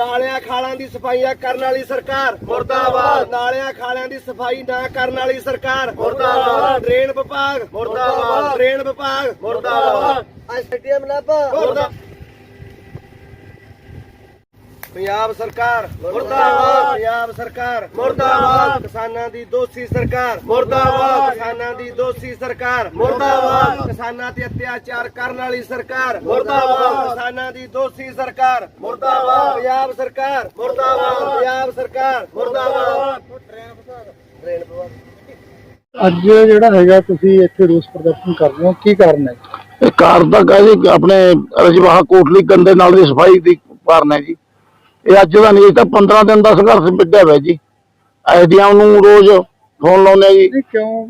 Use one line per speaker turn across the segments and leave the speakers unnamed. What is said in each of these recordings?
ਨਾਲਿਆਂ ਖਾਲਾਂ ਦੀ ਸਫਾਈਆਂ ਕਰਨ ਵਾਲੀ ਸਰਕਾਰ। ਮੁਰਦਾਬਾਦ। ਨਾਲਿਆਂ ਖਾਲਿਆਂ ਦੀ ਸਫ਼ਾਈ ਨਾ ਕਰਨ ਵਾਲੀ ਸਰਕਾਰ। ਮੁਰਦਾਬਾਦ। ਡਰੇਨ ਵਿਭਾਗ। ਮੁਰਦਾਬਾਦ। ਡਰੇਨ ਵਿਭਾਗ। ਮੁਰਦਾਬਾਦ। ਐਸਟੀਐਮ ਨਾ ਪੰਜਾਬ ਸਰਕਾਰ ਮੁਰਦਾਬਾਦ। ਪੰਜਾਬ ਸਰਕਾਰ ਮੁਰਦਾਬਾਦ। ਕਿਸਾਨਾਂ ਦੀ ਦੋਸ਼ੀ ਸਰਕਾਰ ਮੁਰਦਾਬਾਦ। ਕਿਸਾਨਾਂ ਦੀ ਦੋਸ਼ੀ ਸਰਕਾਰ ਮੁਰਦਾਬਾਦ। ਕਿਸਾਨਾਂ ਤੇ ਅਤਿਆਚਾਰ ਕਰਨ ਵਾਲੀ ਸਰਕਾਰ ਮੁਰਦਾਬਾਦ। ਕਿਸਾਨਾਂ ਦੀ ਦੋਸ਼ੀ ਸਰਕਾਰ ਮੁਰਦਾਬਾਦ। ਪੰਜਾਬ ਸਰਕਾਰ ਮੁਰਦਾਬਾਦ। ਪੰਜਾਬ ਸਰਕਾਰ ਮੁਰਦਾਬਾਦ। ਟ੍ਰੇਨ ਵਿਭਾਗ
ਅੱਜ ਜਿਹੜਾ ਹੈਗਾ ਤੁਸੀਂ ਇੱਥੇ ਰੋਸ ਪ੍ਰਦਰਸ਼ਨ ਕਰ ਰਹੇ ਹੋ ਕੀ ਕਾਰਨ ਹੈ?
ਇਹ ਕਾਰ ਦਾ ਕਹਿੰਦੇ ਆਪਣੇ ਰਜਵਾਹਾ ਕੋਟਲੀ ਗੰਦੇ ਨਾਲ ਦੀ ਸਫ਼ਾਈ ਦੀ ਕਾਰਨ ਹੈ ਜੀ। ਇਹ ਅੱਜ ਦਾ ਨਹੀਂ ਤਾਂ 15 ਦਿਨ ਦਾ ਸੰਘਰਸ਼ ਵਿੱਢਿਆ ਹੋਇਆ ਜੀ। ਐਡੀਆਂ ਨੂੰ ਰੋਜ਼ ਫੋਨ ਲਾਉਂਦੇ ਆ ਜੀ।
ਨਹੀਂ ਕਿਉਂ?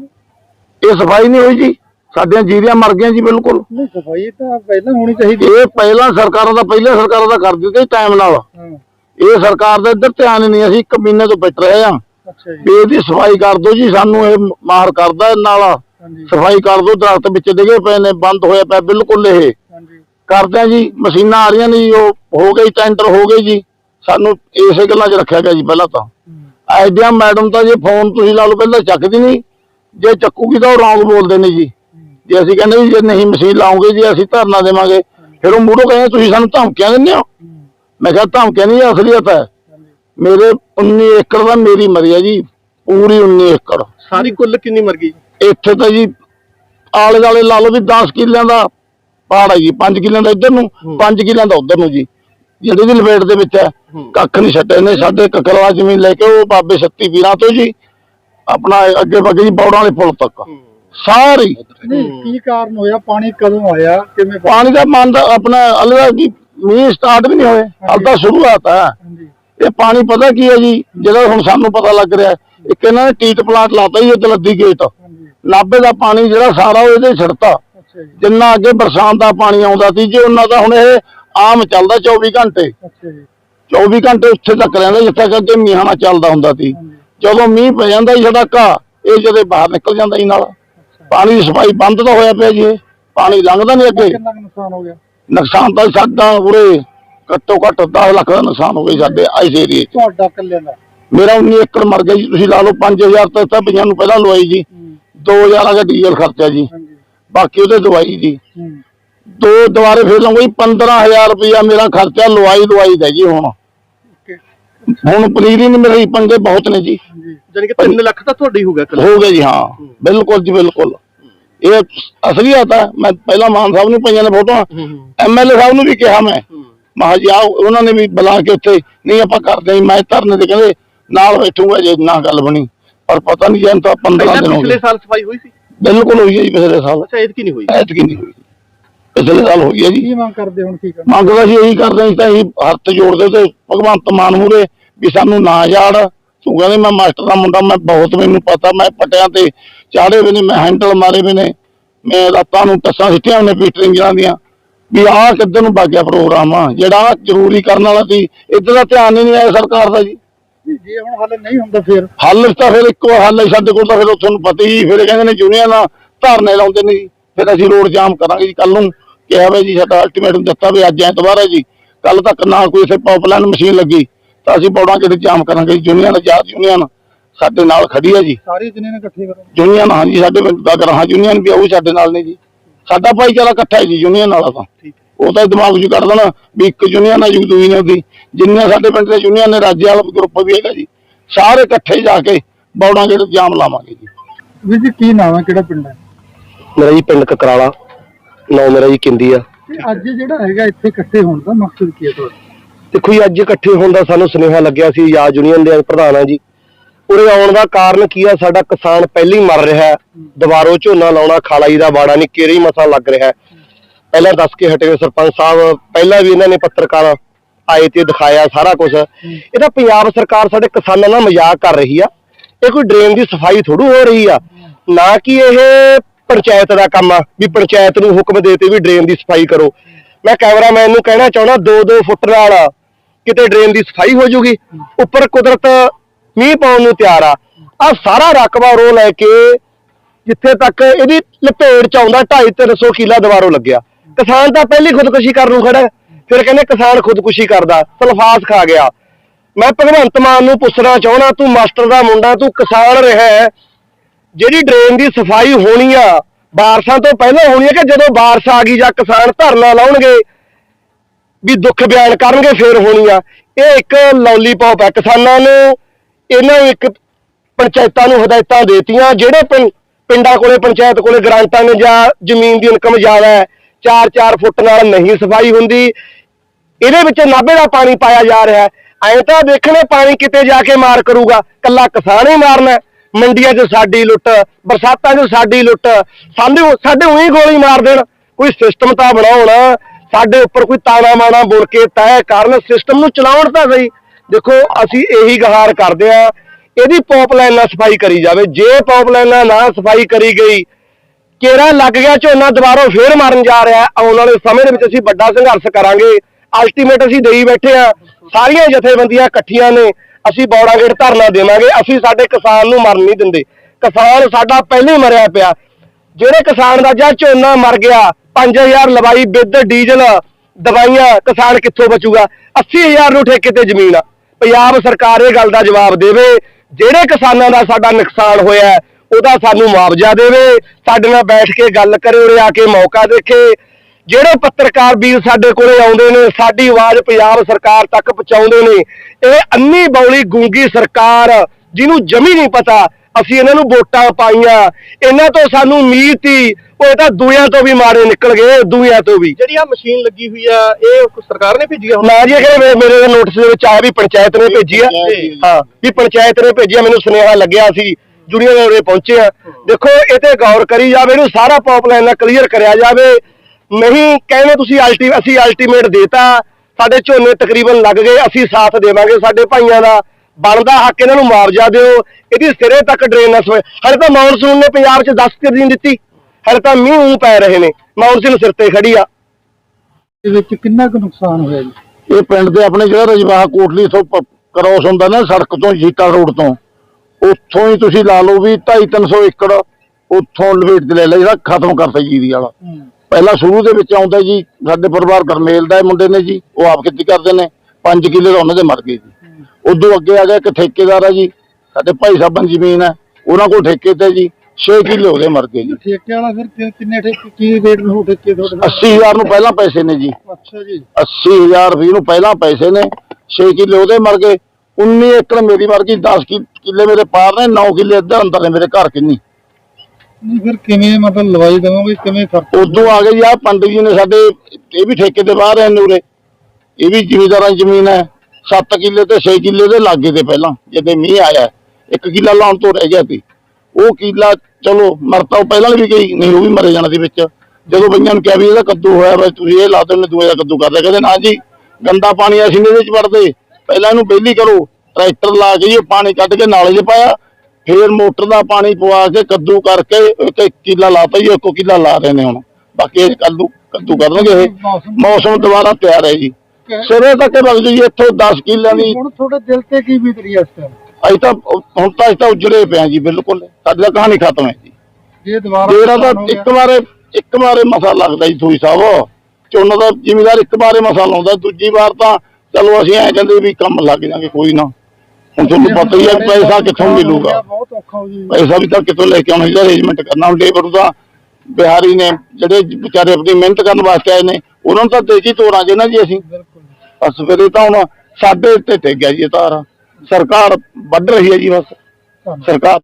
ਇਹ ਸਫ਼ਾਈ ਨਹੀਂ ਹੋਈ ਜੀ। ਸਾਡੀਆਂ ਜੀਰੀਆਂ ਮਰ ਗਈਆਂ ਜੀ ਬਿਲਕੁਲ।
ਨਹੀਂ ਸਫ਼ਾਈ ਤਾਂ ਪਹਿਲਾਂ ਹੋਣੀ ਚਾਹੀਦੀ
ਇਹ ਪਹਿਲਾਂ ਸਰਕਾਰਾਂ ਦਾ ਪਹਿਲੇ ਸਰਕਾਰਾਂ ਦਾ ਕਰ ਦਿੱਤੇ ਟਾਈਮ ਨਾਲ। ਇਹ ਸਰਕਾਰ ਦਾ ਇੱਧਰ ਧਿਆਨ ਨਹੀਂ ਅਸੀਂ ਇੱਕ ਮਹੀਨੇ ਤੋਂ ਬਿਟ ਰਹੇ ਆ
ਅੱਛਾ ਜੀ।
ਵੀ ਇਹਦੀ ਸਫ਼ਾਈ ਕਰ ਦਿਓ ਜੀ ਸਾਨੂੰ ਇਹ ਮਾਰ ਕਰਦਾ ਨਾਲ। ਸਫ਼ਾਈ ਕਰ ਦਿਓ ਦਰਖਤ ਵਿੱਚ ਡਿੱਗੇ ਪਏ ਨੇ ਬੰਦ ਹੋਇਆ ਪਿਆ ਬਿਲਕੁਲ ਇਹ। ਕਰਦੇ ਆ ਜੀ ਮਸ਼ੀਨਾਂ ਆ ਰਹੀਆਂ ਨੇ ਜੀ ਉਹ ਹੋ ਗਈ ਟੈਂਡਰ ਹੋ ਗਏ ਜੀ। ਸਾਨੂੰ ਇਸੇ ਗੱਲਾਂ 'ਚ ਰੱਖਿਆ ਗਿਆ ਜੀ ਪਹਿਲਾਂ ਤਾਂ। ਐਡਿਆ ਮੈਡਮ ਤਾਂ ਜੇ ਫੋਨ ਤੁਸੀਂ ਲਾ ਲਓ ਪਹਿਲਾਂ ਚੱਕਦੀ ਨਹੀਂ। ਜੇ ਚੱਕੂਗੀ ਤਾਂ ਉਹ ਰੌਂਗ ਬੋਲਦੇ ਨੇ ਜੀ। ਜੇ ਅਸੀਂ ਕਹਿੰਦੇ ਵੀ ਜੇ ਨਹੀਂ ਮਸ਼ੀਨ ਲਾਉਂਗੇ ਜੀ ਅਸੀਂ ਧਰਨਾ ਦੇਵਾਂਗੇ। ਫਿਰ ਉਹ ਮੂਹਰੋਂ ਕਹਿੰਦੇ ਤੁਸੀਂ ਸਾਨੂੰ ਧਮਕੀਆਂ ਦਿੰਦੇ ਹੋ। ਮੈਂ ਕਿਹਾ ਧਮਕੀਆਂ ਨਹੀਂ ਅਸਲੀਅਤ ਹੈ। ਮੇਰੇ 19 ਏਕੜ ਦਾ ਮੇਰੀ ਮਰੀ ਹੈ ਜੀ। ਪੂਰੀ 19 ਏਕੜ।
ਸਾਰੀ ਕੁੱਲ ਕਿੰਨੀ ਮਰ ਗਈ
ਇੱਥੇ ਤਾਂ ਜੀ ਆਲੇ ਦੁਆਲੇ ਲਾ ਲਓ ਵੀ 10 ਕਿੱਲਿਆਂ ਦਾ ਪਹਾੜ ਹੈ ਜੀ। 5 ਕਿੱਲਿਆਂ ਦਾ ਇੱਧਰ ਨੂੰ 5 ਕਿੱਲਿਆਂ ਦਾ ਉੱਧਰ ਨੂੰ ਜੀ। ਜਿਹੜੀ ਦੀ ਲਪੇਟ ਦੇ ਵਿੱਚ ਹੈ ਕੱਖ ਨਹੀਂ ਛੱਡੇ ਨੇ। ਸਾਡੇ ਕਕਰਵਾ ਜ਼ਮੀਨ ਲੈ ਕੇ ਉਹ ਬਾਬੇ ਸੱਤੀ ਵੀਰਾਂ ਤੋਂ ਜੀ ਆਪਣਾ ਅੱਗੇ ਬੱਗੇ ਜੀ ਬੌੜਾਂ ਵਾਲੇ ਪੁਲ ਤੱਕ। ਸਾਰੀ।
ਕੀ ਕਾਰਨ ਹੋਇਆ? ਪਾਣੀ ਕਦੋਂ ਆਇਆ? ਕਿਵੇਂ
ਪਾਣੀ ਦਾ ਮਨ ਦਾ ਆਪਣਾ ਅਲਗਾ ਜੀ ਮੀਂਹ ਸਟਾਰਟ ਵੀ ਨਹੀਂ ਹੋਏ। ਹਾਲ ਤਾਂ ਸ਼ੁਰੂਆਤ ਹੈ। ਇਹ ਪਾਣੀ ਪਤਾ ਕੀ ਹੈ ਜੀ? ਜਿਹੜਾ ਹੁਣ ਸਾਨੂੰ ਪਤਾ ਲੱਗ ਰਿਹਾ ਇੱਕ ਇਹਨਾਂ ਨੇ ਟੀਟ ਪਲਾਂਟ ਲਾਤਾ ਜੀ ਦਲੱਦੀ ਗੇਟ। ਨਾਭੇ ਦਾ ਪਾਣੀ ਜਿਹੜਾ ਸਾਰਾ ਉਹ ਇਹਦੇ ਛੜਤਾ। ਜਿੰਨਾ ਅੱਗੇ ਬਰਸਾਤ ਦਾ ਪਾਣੀ ਆਉਂਦਾ ਸੀ ਜੀ ਉਹਨਾਂ ਦਾ ਹੁਣ ਇਹ ਆਮ ਚੱਲਦਾ 24 ਘੰਟੇ।
ਅੱਛਾ ਜੀ।
24 ਘੰਟੇ ਉੱਥੇ ਤੱਕ ਰਹਿੰਦਾ ਜਿੱਥੇ ਅੱਗੇ ਮੀਂਹਾਂ ਨਾਲ ਚੱਲਦਾ ਹੁੰਦਾ ਸੀ। ਜਦੋਂ ਮੀਂਹ ਪੈ ਜਾਂਦਾ ਜੀ ਸੜਕਾ ਇਹ ਜਦੇ ਬਾਹਰ ਨਿਕਲ ਜਾਂਦਾ ਜੀ ਨਾਲ। ਪਾਣੀ ਦੀ ਸਫ਼ਾਈ ਬੰਦ ਤਾਂ ਹੋਇਆ ਪਿਆ ਜੀ ਇਹ। ਪਾਣੀ ਲੰਘਦਾ ਨਹੀਂ ਅੱਗੇ।
ਕਿੰਨਾ ਨੁਕਸਾਨ ਹੋ ਗਿਆ?
ਨੁਕਸਾਨ ਤਾਂ ਸਾਡਾ ਉਰੇ ਘੱਟੋ ਘੱਟ 10 ਲੱਖ ਦਾ ਨੁਕਸਾਨ ਹੋ ਗਿਆ ਸਾਡੇ ਇਸ ਏਰੀਏ 'ਚ।
ਤੁਹਾਡਾ ਕੱਲਿਆਂ ਦਾ?
ਮੇਰਾ 19 ਏਕੜ ਮਰ ਗਿਆ ਜੀ। ਤੁਸੀਂ ਲਾ ਲਓ 5000 ਤਾਂ ਤਾਂ ਪਈਆਂ ਨੂੰ ਪਹਿਲਾਂ ਲਵਾਈ ਜੀ।
ਹੂੰ।
2000 ਦਾ ਡੀਜ਼ਲ ਖਰਚਾ ਜੀ। ਬਾਕੀ ਉਹਦੇ ਦਵਾਈ ਜੀ।
ਹੂੰ।
ਦੋ ਦੁਬਾਰੇ ਫੇਰ ਲਵਾਂਗੇ 15000 ਰੁਪਇਆ ਮੇਰਾ ਖਰਚਾ ਲਵਾਈ ਦਵਾਈ ਦਾ ਜੀ ਹੁਣ। ਹੁਣ ਪਨੀਰੀ ਨਹੀਂ ਮਿਲ ਰਹੀ ਪੰਗੇ ਬਹੁਤ ਨੇ ਜੀ।
ਜਾਨੀ ਕਿ 3 ਲੱਖ ਤਾਂ ਤੁਹਾਡੀ ਹੋ ਗਿਆ ਕੱਲਾ
ਹੋ ਗਏ ਜੀ ਹਾਂ। ਬਿਲਕੁਲ ਜੀ ਬਿਲਕੁਲ। ਇਹ ਅਸਲੀਅਤ ਹੈ ਮੈਂ ਪਹਿਲਾਂ ਮਾਨ ਸਾਹਿਬ ਨੂੰ ਪਈਆਂ ਨੇ ਫੋਟੋਆਂ। ਐਮਐਲਏ ਸਾਹਿਬ ਨੂੰ ਵੀ ਕਿਹਾ ਮੈਂ। ਮਹਾ ਜੀ ਆਓ ਉਹਨਾਂ ਨੇ ਵੀ ਬੁਲਾ ਕੇ ਉੱਥੇ ਨਹੀਂ ਆਪਾਂ ਕਰਦੇ ਜੀ ਮੈਂ ਧਰਨੇ ਤੇ ਕਹਿੰਦੇ ਨਾਲ ਬੈਠੂਗਾ ਜੇ ਨਾ ਗੱਲ ਬਣੀ। ਪਰ ਪਤਾ ਨਹੀਂ ਜਾਂ ਤਾਂ 15
ਪਹਿਲਾਂ
ਦਿਨ ਹੋ
ਪਿਛਲੇ
ਗਏ
ਸਾਲ ਸਫ਼ਾਈ ਹੋਈ ਸੀ?
ਬਿਲਕੁਲ ਹੋਈ ਹੈ ਜੀ ਪਿਛਲੇ ਸਾਲ।
ਅੱਛਾ ਐਤਕੀ ਨਹੀਂ ਹੋਈ।
ਐਤਕੀ ਨਹੀਂ ਹੋਈ। ਪਿਛਲੇ ਸਾਲ ਹੋਈ ਹੈ ਜੀ।
ਕੀ ਮੰਗ ਕਰਦੇ ਹੁਣ ਕੀ ਕਰਨਾ?
ਮੰਗਦਾ ਸੀ ਇਹੀ ਕਰਦੇ ਸੀ ਤਾਂ ਅਸੀਂ ਹੱਥ ਜੋੜਦੇ ਤੇ ਭਗਵੰਤ ਮਾਨ ਮੂਰੇ ਵੀ ਸਾਨੂੰ ਨਾ ਜਾੜ ਤੂੰ ਕਹਿੰਦੇ ਮੈਂ ਮਾਸਟਰ ਦਾ ਮੁੰਡਾ ਮੈਂ ਬਹੁਤ ਮੈਨੂੰ ਪਤਾ ਮੈਂ ਪਟਿਆਂ ਤੇ ਚਾੜੇ ਵੀ ਨੇ ਮੈਂ ਹੈਂਡਲ ਮਾਰੇ ਵੀ ਨੇ। ਮੈਂ ਰਾਤਾਂ ਨੂੰ ਟੱਸਾਂ ਸਿੱਟੀਆਂ ਉਹਨੇ ਪੀਟਰਿੰਗਾਂ ਦੀਆਂ। ਵੀ ਆਹ ਕਿੱਧਰ ਨੂੰ ਬਾਗਿਆ ਪ੍ਰੋਗਰਾਮ? ਆ ਜਿਹੜਾ ਜ਼ਰੂਰੀ ਕਰਨ ਵਾਲਾ ਸੀ ਇੱਧਰ ਦਾ ਧਿਆਨ ਹੀ ਨਹੀਂ ਆਇਆ ਸਰਕਾਰ ਦਾ ਜੀ।
ਜੀ, ਹੁਣ ਹੱਲ ਨਹੀਂ ਹੁੰਦਾ ਫਿਰ?
ਹੱਲ ਤਾਂ ਫਿਰ ਇੱਕੋ ਹੱਲ ਹੈ ਸਾਡੇ ਕੋਲ ਤਾਂ ਫਿਰ ਤੁਹਾਨੂੰ ਪਤਾ ਹੀ ਫਿਰ ਇਹ ਕਹਿੰਦੇ ਨੇ ਯੂਨੀਅਨ ਧਰਨੇ ਲਾਉਂਦੇ ਨੇ ਜੀ। ਫਿਰ ਅਸੀਂ ਰੋਡ ਜਾਮ ਕਰਾਂਗੇ ਜੀ ਕੱਲ ਨੂੰ ਕਿਹਾ ਵੇ ਜੀ ਸਾਡਾ ਅਲਟੀਮੇਟਮ ਦਿੱਤਾ ਵੀ ਅੱਜ ਐਤਵਾਰ ਹੈ ਜੀ ਕੱਲ ਤੱਕ ਨਾ ਕੋਈ ਇੱਥੇ ਪਾਈਪਲਾਈਨ ਮਸ਼ੀਨ ਲੱਗੀ ਤਾਂ ਅਸੀਂ ਪੌੜਾਂ ਕਿਤੇ ਜਾਮ ਕਰਾਂਗੇ ਯੂਨੀਅਨ ਆਜ਼ਾਦ ਯੂਨੀਅਨ ਸਾਡੇ ਨਾਲ ਖੜੀ ਹੈ ਜੀ।
ਸਾਰੇ ਜਣੇ ਨੇ ਇਕੱਠੇ ਕਰੋ।
ਯੂਨੀਅਨ ਹਾਂ ਜੀ ਸਾਡੇ ਪਿੰਡ ਦਾ ਗਰਾਹਾਂ ਯੂਨੀਅਨ ਵੀ ਆਉ ਸਾਡੇ ਨਾਲ ਨੇ ਜੀ। ਸਾਡਾ ਭਾਈਚਾਰਾ ਇਕੱਠਾ ਹੈ ਜੀ ਯੂਨੀਅਨ ਵਾਲਾ ਤਾਂ। ਉਹ ਤਾਂ ਦਿਮਾਗ 'ਚ ਕੱਢ ਦੇਣਾ ਵੀ ਇੱਕ ਯੂਨੀਅਨ ਆ ਜੂ ਦੂਈ ਨੇ ਉਹਦੀ। ਜਿੰਨੇ ਸਾਡੇ ਪਿੰਡ ਦੇ ਯੂਨੀਅਨ ਨੇ ਰਾਜੇ ਵਾਲਾ ਗਰੁੱਪ ਵੀ ਹੈਗਾ ਜੀ ਸਾਰੇ ਇਕੱਠੇ ਜਾ ਕੇ ਬੌੜਾਂ ਦੇ ਜਾਮ ਲਾਵਾਂਗੇ ਜੀ।
ਵੀਰ ਜੀ ਕੀ ਨਾਮ ਹੈ ਕਿਹੜਾ ਪਿੰਡ ਹੈ?
ਮੇਰਾ ਜੀ ਪਿੰਡ ਕਕਰਾਲਾ। ਨਾਮ ਮੇਰਾ ਜੀ ਕਿੰਦੀ ਆ।
ਤੇ ਅੱਜ ਜਿਹੜਾ ਹੈਗਾ ਇੱਥੇ ਇਕੱਠੇ ਹੋਣ ਦਾ ਮਕਸਦ ਕੀ ਹੈ ਤੁਹਾਡਾ?
ਦੇਖੋ ਜੀ ਅੱਜ ਇਕੱਠੇ ਹੋਣ ਦਾ ਸਾਨੂੰ ਸੁਨੇਹਾ ਲੱਗਿਆ ਸੀ ਆਜ਼ਾਦ ਯੂਨੀਅਨ ਦੇ ਪ੍ਰਧਾਨ ਆ ਜੀ। ਉਰੇ ਆਉਣ ਦਾ ਕਾਰਨ ਕੀ ਆ? ਸਾਡਾ ਕਿਸਾਨ ਪਹਿਲੀ ਮਰ ਰਿਹਾ ਹੈ। ਦੁਬਾਰੋ ਝੋਨਾ ਲਾਉਣਾ ਖਾਲਾਈ ਦਾ ਬਾੜਾ ਨਹੀਂ ਹੀ ਮਸਾ ਲੱਗ ਰਿਹਾ ਹੈ। ਪਹਿਲਾਂ ਦੱਸ ਕੇ ਹਟੇ ਹੋਏ ਸਰਪੰਚ ਸਾਹਿਬ ਪਹਿਲਾਂ ਵੀ ਇਹਨਾਂ ਨੇ ਪੱਤਰਕਾਰ ਆਏ ਤੇ ਦਿਖਾਇਆ ਸਾਰਾ ਕੁਝ ਇਹ ਤਾਂ ਪੰਜਾਬ ਸਰਕਾਰ ਸਾਡੇ ਕਿਸਾਨਾਂ ਨਾਲ ਮਜ਼ਾਕ ਕਰ ਰਹੀ ਆ। ਇਹ ਕੋਈ ਡਰੇਨ ਦੀ ਸਫ਼ਾਈ ਥੋੜੂ ਹੋ ਰਹੀ ਆ। ਨਾ ਕਿ ਇਹ ਪੰਚਾਇਤ ਦਾ ਕੰਮ ਆ, ਵੀ ਪੰਚਾਇਤ ਨੂੰ ਹੁਕਮ ਦੇ ਤੇ ਵੀ ਡਰੇਨ ਦੀ ਸਫ਼ਾਈ ਕਰੋ। ਮੈਂ ਕੈਮਰਾਮੈਨ ਨੂੰ ਕਹਿਣਾ ਚਾਹੁੰਦਾ 2-2 ਫੁੱਟ ਨਾਲ ਕਿਤੇ ਡਰੇਨ ਦੀ ਸਫ਼ਾਈ ਹੋ ਜੂਗੀ, ਉੱਪਰ ਕੁਦਰਤ ਮੀਂਹ ਪਾਉਣ ਨੂੰ ਤਿਆਰ ਆ। ਆ ਸਾਰਾ ਰਕਬਾ ਰੋ ਲੈ ਕੇ ਜਿੱਥੇ ਤੱਕ ਇਹਦੀ ਲਪੇੜ ਚ ਆਉਂਦਾ 2.5 300 ਕਿਲਾ ਦੁਬਾਰੋਂ ਲੱਗਿਆ। ਕਿਸਾਨ ਤਾਂ ਪਹਿਲੀ ਖੁਦਕੁਸ਼ੀ ਕਰਨ ਨੂੰ ਖੜਾ, ਫਿਰ ਕਹਿੰਦੇ ਕਿਸਾਨ ਖੁਦਕੁਸ਼ੀ ਕਰਦਾ, ਸਲਫਾਸ ਖਾ ਗਿਆ। ਮੈਂ ਭਗਵੰਤ ਮਾਨ ਨੂੰ ਪੁੱਛਣਾ ਚਾਹਣਾ ਤੂੰ ਮਾਸਟਰ ਦਾ ਮੁੰਡਾ, ਤੂੰ ਕਿਸਾਨ ਰਿਹਾ ਜਿਹੜੀ ਡਰੇਨ ਦੀ ਸਫ਼ਾਈ ਹੋਣੀ ਆ, ਬਾਰਸ਼ਾਂ ਤੋਂ ਪਹਿਲਾਂ ਹੋਣੀ ਹੈ ਕਿ ਜਦੋਂ ਬਾਰਸ਼ ਆ ਗਈ ਜਾਂ ਕਿਸਾਨ ਧਰਨਾ ਲਾਉਣਗੇ, ਵੀ ਦੁੱਖ ਬਿਆਨ ਕਰਨਗੇ, ਫੇਰ ਹੋਣੀ ਆ। ਇਹ ਇੱਕ ਲੌਲੀਪੌਪ ਹੈ ਕਿਸਾਨਾਂ ਨੂੰ ਇਹਨਾਂ ਨੂੰ ਇੱਕ ਪੰਚਾਇਤਾਂ ਨੂੰ ਹਦਾਇਤਾਂ ਦੇਤੀਆਂ, ਜਿਹੜੇ ਪਿੰ- ਪਿੰਡਾਂ ਕੋਲੇ, ਪੰਚਾਇਤ ਕੋਲੇ ਗ੍ਰਾਂਟਾਂ ਨੇ ਜਾਂ ਜ਼ਮੀਨ ਦੀ ਇਨਕਮ ਜ਼ਿਆਦਾ ਹੈ 4-4 ਫੁੱਟ ਨਾਲ ਨਹੀਂ ਸਫ਼ਾਈ ਹੁੰਦੀ। ਇਹਦੇ ਵਿੱਚ ਨਾਭੇ ਦਾ ਪਾਣੀ ਪਾਇਆ ਜਾ ਰਿਹਾ ਹੈ। ਐਂ ਤਾਂ ਦੇਖਣੇ ਪਾਣੀ ਕਿਤੇ ਜਾ ਕੇ ਮਾਰ ਕਰੂਗਾ। ਕੱਲਾ ਕਿਸਾਨ ਹੀ ਮਾਰਨਾ ਮੰਡੀਆਂ 'ਚ ਸਾਡੀ ਲੁੱਟ, ਬਰਸਾਤਾਂ 'ਚ ਸਾਡੀ ਲੁੱਟ, ਸਾਨੂੰ ਸਾਡੇ ਉਹੀ ਗੋਲੀ ਮਾਰ ਦੇਣ। ਕੋਈ ਸਿਸਟਮ ਤਾਂ ਬਣਾਉਣ, ਸਾਡੇ ਉੱਪਰ ਕੋਈ ਤਾਣਾ ਮਾਣਾ ਬੁਣ ਕੇ ਤੈਅ ਕਰਨ ਸਿਸਟਮ ਨੂੰ ਚਲਾਉਣ ਤਾਂ ਸਹੀ। ਦੇਖੋ, ਅਸੀਂ ਇਹੀ ਗਹਾਰ ਕਰਦੇ ਆ ਇਹਦੀ ਪਾਈਪਲਾਈਨ ਨਾਲ ਸਫ਼ਾਈ ਕਰੀ ਜਾਵੇ। ਜੇ ਪਾਈਪਲਾਈਨਾਂ ਨਾਲ ਸਫ਼ਾਈ ਕਰੀ ਗਈ, ਕੇਰਾ ਲੱਗ ਗਿਆ ਝੋਨਾ ਦੁਬਾਰਾ ਫੇਰ ਮਾਰਨ ਜਾ ਰਿਹਾ। ਆਉਣ ਵਾਲੇ ਸਮੇਂ ਦੇ ਵਿੱਚ ਅਸੀਂ ਵੱਡਾ ਸੰਘਰਸ਼ ਕਰਾਂਗੇ। ਅਲਟੀਮੇਟ ਅਸੀਂ ਦੇਈ ਬੈਠੇ ਆ ਸਾਰੀਆਂ ਜਥੇਬੰਦੀਆਂ ਇਕੱਠੀਆਂ ਨੇ। ਅਸੀਂ ਬੌੜਾ ਧਰਨਾ ਦੇਵਾਂਗੇ, ਅਸੀਂ ਸਾਡੇ ਕਿਸਾਨ ਨੂੰ ਮਰਨ ਨਹੀਂ ਦਿੰਦੇ। ਕਿਸਾਨ ਸਾਡਾ ਪਹਿਲੇ ਹੀ ਮਰਿਆ ਪਿਆ। ਜਿਹੜੇ ਕਿਸਾਨ ਦਾ ਜਾਂ ਝੋਨਾ ਮਰ ਗਿਆ 5000 ਲਵਾਈ ਬਿੱਦ ਡੀਜ਼ਲ, ਦਵਾਈਆਂ, ਕਿਸਾਨ ਕਿੱਥੋਂ ਬਚੂਗਾ? 80000 ਨੂੰ ਠੇਕੇ ਤੇ ਜ਼ਮੀਨ ਆ। ਪੰਜਾਬ ਸਰਕਾਰ ਇਹ ਗੱਲ ਦਾ ਜਵਾਬ ਦੇਵੇ, ਜਿਹੜੇ ਕਿਸਾਨਾਂ ਦਾ ਸਾਡਾ ਨੁਕਸਾਨ ਹੋਇਆ ਉਹਦਾ ਸਾਨੂੰ ਮੁਆਵਜ਼ਾ ਦੇਵੇ। ਸਾਡੇ ਨਾਲ ਬੈਠ ਕੇ ਗੱਲ ਕਰੇ ਉਰੇ ਆ ਕੇ ਮੌਕਾ ਦੇਖੇ। ਜਿਹੜੇ ਪੱਤਰਕਾਰ ਵੀਰ ਸਾਡੇ ਕੋਲੇ ਆਉਂਦੇ ਨੇ ਸਾਡੀ ਆਵਾਜ਼ ਪੰਜਾਬ ਸਰਕਾਰ ਤੱਕ ਪਹੁੰਚਾਉਂਦੇ ਨੇ ਇਹ ਅੰਨੀ ਬੌਲੀ ਗੂੰਗੀ ਸਰਕਾਰ ਜਿਹਨੂੰ ਜਮੀ ਨਹੀਂ ਪਤਾ ਅਸੀਂ ਇਹਨਾਂ ਨੂੰ ਵੋਟਾਂ ਪਾਈਆਂ। ਇਹਨਾਂ ਤੋਂ ਸਾਨੂੰ ਉਮੀਦ ਸੀ ਉਹ ਤਾਂ ਦੂਆਂ ਤੋਂ ਵੀ ਮਾਰੇ ਨਿਕਲ ਗਏ ਦੂਆਂ ਤੋਂ ਵੀ।
ਜਿਹੜੀ ਆ ਮਸ਼ੀਨ ਲੱਗੀ ਹੋਈ ਆ ਇਹ ਸਰਕਾਰ ਨੇ ਭੇਜੀ ਆ
ਨਾ ਜੀ ਇਹ ਮੇਰੇ- ਨੋਟਿਸ ਦੇ ਵਿੱਚ ਆਇਆ ਵੀ ਪੰਚਾਇਤ ਨੇ ਭੇਜੀ ਆ। ਹਾਂ ਵੀ ਪੰਚਾਇਤ ਨੇ ਭੇਜੀ ਆ ਮੈਨੂੰ ਸੁਨੇਹਾ ਲੱਗਿਆ ਸੀ ਜੁੜੀਆਂ ਦੇ ਉਰੇ ਪਹੁੰਚੇ ਆ। ਦੇਖੋ ਇਹ ਤੇ ਗੌਰ ਕਰੀ ਜਾਵੇ ਇਹਨੂੰ ਸਾਰਾ ਪਾਈਪਲਾਈਨ ਨਾਲ ਕਲੀਅਰ ਕਰਿਆ ਜਾਵੇ ਨਹੀਂ ਕਹਿੰਦੇ ਤੁਸੀਂ ਅਲਟੀ ਅਸੀਂ ਅਲਟੀਮੇਟ ਦੇਤਾ। ਸਾਡੇ ਝੋਨੇ ਤਕਰੀਬਨ ਲੱਗ ਗਏ ਅਸੀਂ ਸਾਥ ਦੇਵਾਂਗੇ। ਸਾਡੇ ਭਾਈਆਂ ਦਾ ਬਣਦਾ ਹੱਕ ਇਹਨਾਂ ਨੂੰ ਮੁਆਵਜ਼ਾ ਦਿਓ। ਇਹਦੀ ਸਿਰੇ ਤੱਕ ਡਰੇਨ ਨਾ ਸਵੇ। ਹਲੇ ਤਾਂ ਮੌਨਸੂਨ ਨੇ ਪੰਜਾਬ 'ਚ 10 ਦਿਨ ਦਿੱਤੀ। ਹਲੇ ਤਾਂ ਮੀਂਹ ਊਂ ਪੈ ਰਹੇ ਨੇ। ਮੌਨਸੂਨ ਸਿਰ ਤੇ ਖੜੀ ਆ।
ਦੇ ਵਿੱਚ ਕਿੰਨਾ ਕੁ ਨੁਕਸਾਨ ਹੋਇਆ ਜੀ?
ਇਹ ਪਿੰਡ ਦੇ ਆਪਣੇ ਜਿਹੜਾ ਰਜਵਾਹਾ ਕੋਟਲੀ ਤੋਂ ਕ੍ਰੋਸ ਹੁੰਦਾ ਨਾ ਸੜਕ ਤੋਂ ਜੀਤਾ ਰੋਡ ਤੋਂ। ਉੱਥੋਂ ਹੀ ਤੁਸੀਂ ਲਾ ਲਓ ਵੀ 2.5 300 ਏਕੜ ਉੱਥੋਂ ਲਵੇਟ ਤੇ ਲੈ ਲਿਆ ਜਿਹੜਾ ਖਤਮ ਕਰਤਾ ਜੀਰੀ ਵਾਲਾ। ਪਹਿਲਾਂ ਸ਼ੁਰੂ ਦੇ ਵਿੱਚ ਆਉਂਦਾ ਜੀ ਸਾਡੇ ਪਰਿਵਾਰ ਗਰਮੇਲ ਦਾ ਮੁੰਡੇ ਨੇ ਜੀ ਉਹ ਆਪ ਖੇਤੀ ਕਰਦੇ ਨੇ 5 ਕਿੱਲੇ ਤਾਂ ਉਹਨਾਂ ਦੇ ਮਰ ਗਏ ਜੀ। ਉਦੋਂ ਅੱਗੇ ਆ ਗਿਆ ਇੱਕ ਠੇਕੇਦਾਰ ਆ ਜੀ ਸਾਡੇ ਭਾਈ ਸਾਹਿਬਾਂ ਦੀ ਜ਼ਮੀਨ ਹੈ ਉਹਨਾਂ ਕੋਲ ਠੇਕੇ ਤੇ ਜੀ 6 ਕਿੱਲੇ ਉਹਦੇ ਮਰ ਗਏ ਜੀ।
ਠੇਕੇ ਵਾਲਾ ਫਿਰ ਕਿੰਨੇ ਠੇਕੇ ਕੀ ਰੇਟ ਨੂੰ ਠੇਕੇ ਤੁਹਾਡੇ ਦਾ?
80000 ਨੂੰ ਪਹਿਲਾਂ ਪੈਸੇ ਨੇ ਜੀ।
ਅੱਛਾ ਜੀ।
80000 ਰੁਪਏ ਨੂੰ ਪਹਿਲਾਂ ਪੈਸੇ ਨੇ 6 ਕਿੱਲੇ ਉਹਦੇ ਮਰ ਗਏ। 19 ਏਕੜ ਮੇਰੀ ਮਰ ਗਈ 10 ਕਿ- ਕਿੱਲੇ ਮੇਰੇ ਪਾਰ ਨੇ 9 ਕਿੱਲੇ ਇੱਧਰ ਅੰਦਰ ਨੇ ਮੇਰੇ ਘਰ ਕਿੰਨੀ।
ਨਹੀਂ, ਫਿਰ ਕਿਵੇਂ ਮਤਲਬ ਲਵਾਈ ਦੇਵਾਂਗੇ? ਕਿਵੇਂ ਖਰਚ
ਉਦੋਂ ਆ ਗਏ ਜੀ ਆ ਪੰਡਿਤ ਜੀ ਨੇ ਸਾਡੇ, ਇਹ ਵੀ ਠੇਕੇ ਤੇ ਬਾਹਰ ਰਹਿੰਦੇ ਉਰੇ। ਇਹ ਵੀ ਜ਼ਿਮੀਦਾਰਾਂ ਦੀ ਜ਼ਮੀਨ ਹੈ। 7 ਕਿੱਲੇ ਤੇ 6 ਕਿੱਲੇ ਦੇ ਲਾਗੇ ਤੇ ਪਹਿਲਾਂ, ਜਦੋਂ ਮੀਂਹ ਆਇਆ। ਇੱਕ ਕਿੱਲਾ ਲਾਉਣ ਤੋਂ ਰਹਿ ਗਿਆ ਸੀ। ਉਹ ਕਿੱਲਾ, ਚਲੋ, ਮਰਤਾ ਉਹ ਪਹਿਲਾਂ ਵੀ ਗਈ, ਨਹੀਂ, ਉਹ ਵੀ ਮਰੇ ਜਾਣਾ ਸੀ ਵਿੱਚ। ਜਦੋਂ ਬਈਆਂ ਨੂੰ ਕਿਹਾ ਵੀ ਇਹਦਾ ਕੱਦੂ ਹੋਇਆ ਬਈ ਤੁਸੀਂ ਇਹ ਲਾ ਦਿਓ ਨੇ ਦੂਏ ਦਾ ਕੱਦੂ ਕਰਦੇ ਕਹਿੰਦੇ, ਨਾ ਜੀ, ਗੰਦਾ ਪਾਣੀ ਅਸੀਂ ਇਹਦੇ ਚ ਵੜਦੇ। ਪਹਿਲਾਂ ਇਹਨੂੰ ਬੇਲੀ ਕਰੋ, ਟਰੈਕਟਰ ਲਾ ਕੇ ਜੀ ਪਾਣੀ ਕੱਢ ਕੇ ਨਾਲੇ 'ਚ ਪਾਇਆ। ਫੇਰ ਮੋਟਰ ਦਾ ਪਾਣੀ ਪਵਾ ਕੇ ਕੱਦੂ ਕਰਕੇ ਇੱਕ ਇੱਕ ਕਿੱਲਾ ਲਾਤਾ ਜੀ ਇੱਕੋ ਕਿੱਲਾ ਲਾ ਰਹੇ ਨੇ ਹੁਣ। ਬਾਕੀ ਇਹ ਕੱਦੂ ਕੱਦੂ ਕਰਨਗੇ ਇਹ। ਮੌਸਮ ਦੁਬਾਰਾ ਤਿਆਰ ਹੈ ਜੀ। ਸਿਰੇ ਤੱਕ ਵਗ ਜੀ ਇੱਥੋਂ 10 ਕਿੱਲਿਆਂ ਦੀ
ਹੁਣ ਤੁਹਾਡੇ ਦਿਲ ਤੇ ਕੀ ਬੀਤ ਰਹੀ ਹੈ ਇਸ ਟਾਈਮ
ਅਸੀਂ ਤਾਂ ਹੁਣ ਤਾਂ ਅਸੀਂ ਤਾਂ ਉਜੜੇ ਹਾਂ ਜੀ ਬਿਲਕੁਲ। ਸਾਡੀ ਤਾਂ ਕਹਾਣੀ ਖਤਮ ਹੈ ਜੀ।
ਜੇ ਦੁਬਾਰਾ
ਜਿਹੜਾ ਤਾਂ ਇੱਕ ਵਾਰੇ ਇੱਕ ਵਾਰੇ ਮਸਾ ਲੱਗਦਾ ਜੀ ਥੋਈ ਸਾਹਿਬ। ਝੋਨਾ ਦਾ ਜ਼ਿਮੀਦਾਰ ਇੱਕ ਵਾਰੇ ਮਸਾ ਲਾਉਂਦਾ ਦੂਜੀ ਵਾਰ ਤਾਂ ਚਲੋ ਅਸੀਂ ਐਂ ਕਹਿੰਦੇ ਵੀ ਕੰਮ ਲੱਗ ਜਾਗੇ ਕੋਈ ਨਾ। ਹੁਣ ਤੁਹਾਨੂੰ ਪਤਾ ਹੀ ਹੈ ਪੈਸਾ ਕਿੱਥੋਂ ਮਿਲੂਗਾ।
ਬਹੁਤ ਔਖਾ ਹੋ ਜੀ।
ਪੈਸਾ ਵੀ ਤਾਂ ਕਿੱਥੋਂ ਲੈ ਕੇ ਆਉਣਾ ਇਹਦਾ ਅਰੇਂਜਮੈਂਟ ਕਰਨਾ ਹੁਣ ਲੇਬਰ ਤਾਂ ਬਿਹਾਰੀ ਨੇ ਜਿਹੜੇ ਵਿਚਾਰੇ ਆਪਣੀ ਮਿਹਨਤ ਕਰਨ ਵਾਸਤੇ ਆਏ ਨੇ ਉਹਨਾਂ ਨੂੰ ਤਾਂ ਦੇਜੀ ਤੋੜਾਂਗੇ ਨਾ ਜੀ ਅਸੀਂ।
ਬਿਲਕੁਲ
ਬਸ ਫਿਰ ਇਹ ਤਾਂ ਹੁਣ ਸਾਡੇ ਉੱਤੇ ਟਿਕ ਗਿਆ ਜੀ ਇਹ ਤਾਰ ਸਰਕਾਰ ਵੱਢ ਰਹੀ ਹੈ ਜੀ ਬਸ।
ਧੰਨਵਾਦ।
ਸਰਕਾਰ